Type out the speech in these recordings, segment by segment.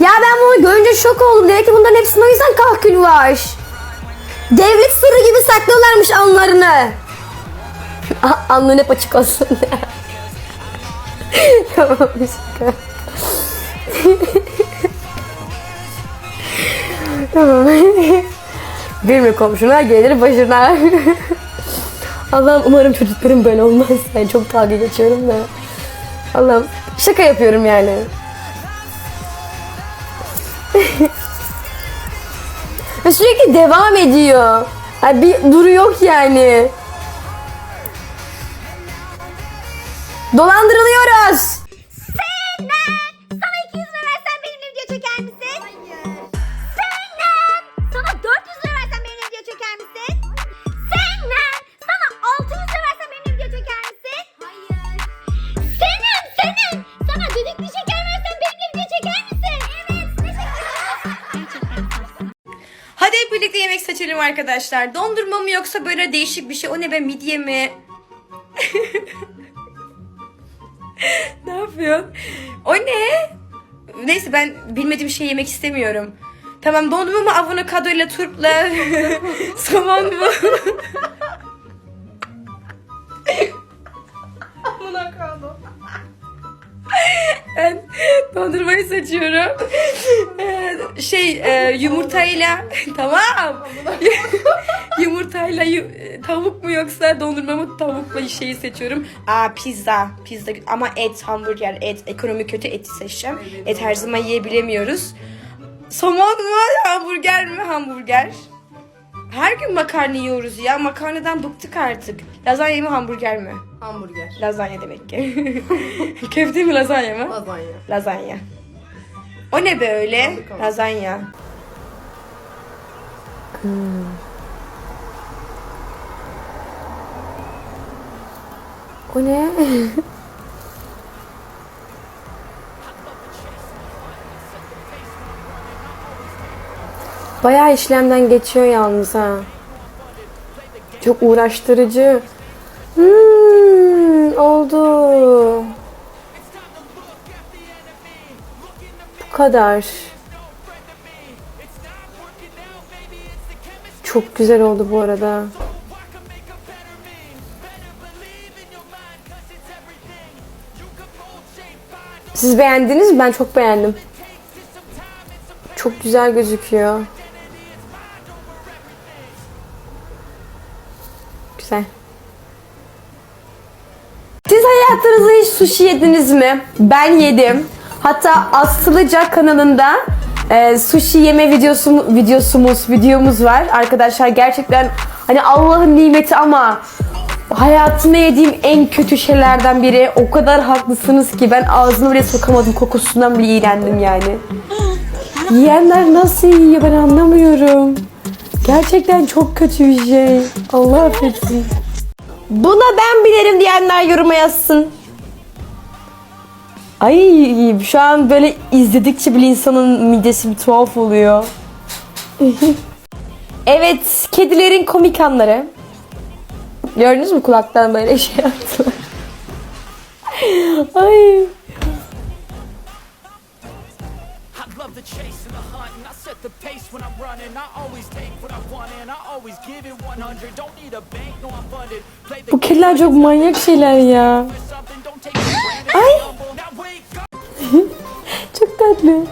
Ya ben bunu görünce şok oldum. Demek ki bunların hepsinin o yüzden kahkül var. Devlet sırrı gibi saklıyorlarmış anlarını. A- Alnın hep açık olsun. tamam şaka. tamam. Benim komşuna gelir başına. Allah'ım umarım çocuklarım böyle olmaz. Yani çok dalga geçiyorum da. Allah'ım şaka yapıyorum yani. Ve sürekli devam ediyor. Yani bir duru yok yani. Dolandırılıyoruz. Seçelim arkadaşlar. Dondurma mı yoksa böyle değişik bir şey? O ne be midye mi? ne yapıyorsun? O ne? Neyse ben bilmediğim şey yemek istemiyorum. Tamam dondurma mı avokado ile turpla somon mu? dondurmayı seçiyorum. Ee, şey e, yumurtayla tamam. yumurtayla yu- tavuk mu yoksa dondurma mı tavukla şeyi seçiyorum. Aa pizza. Pizza ama et, hamburger, et. Ekonomi kötü eti seçeceğim. Et her zaman yiyebilemiyoruz. Somon mu hamburger mi hamburger? Her gün makarna yiyoruz ya. Makarnadan bıktık artık. Lazanya mı hamburger mi? Hamburger. Lazanya demek ki. Köfte mi lazanya mı? Lazanya. Lazanya. O ne be öyle? Aldık ama. Lazanya. O ne? Bayağı işlemden geçiyor yalnız ha. Çok uğraştırıcı. Hmm, oldu. Bu kadar. Çok güzel oldu bu arada. Siz beğendiniz mi? Ben çok beğendim. Çok güzel gözüküyor. Güzel. Siz hayatınızda hiç sushi yediniz mi? Ben yedim. Hatta Aslıca kanalında e, sushi yeme videosu videosumuz videomuz var. Arkadaşlar gerçekten hani Allah'ın nimeti ama hayatımda yediğim en kötü şeylerden biri. O kadar haklısınız ki ben ağzımı bile sokamadım kokusundan bile iğrendim yani. Yiyenler nasıl yiyor ben anlamıyorum. Gerçekten çok kötü bir şey. Allah affetsin. Buna ben bilirim diyenler yoruma yazsın. Ay şu an böyle izledikçe bile insanın midesi bir tuhaf oluyor. evet, kedilerin komik anları. Gördünüz mü kulaktan böyle şey yaptılar. Ay. Running. I always take what I want, and I always give it 100. Don't need a bank, no I'm funded. Play the Bu kediler çok manyak şeyler ya. Ay. Çok tatlı.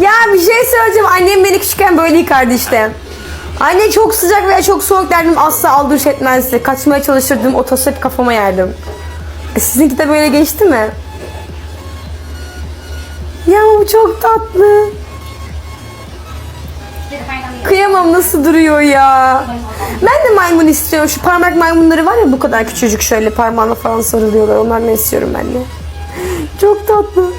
Ya bir şey söyleyeceğim. Annem beni küçükken böyle yıkardı işte. Anne çok sıcak veya çok soğuk derdim asla aldırış etmezdi. Kaçmaya çalışırdım o tası hep kafama yerdim. E, sizinki de böyle geçti mi? Ya bu çok tatlı. Kıyamam nasıl duruyor ya. Ben de maymun istiyorum. Şu parmak maymunları var ya bu kadar küçücük şöyle parmağına falan sarılıyorlar. Onlardan istiyorum ben de. Çok tatlı.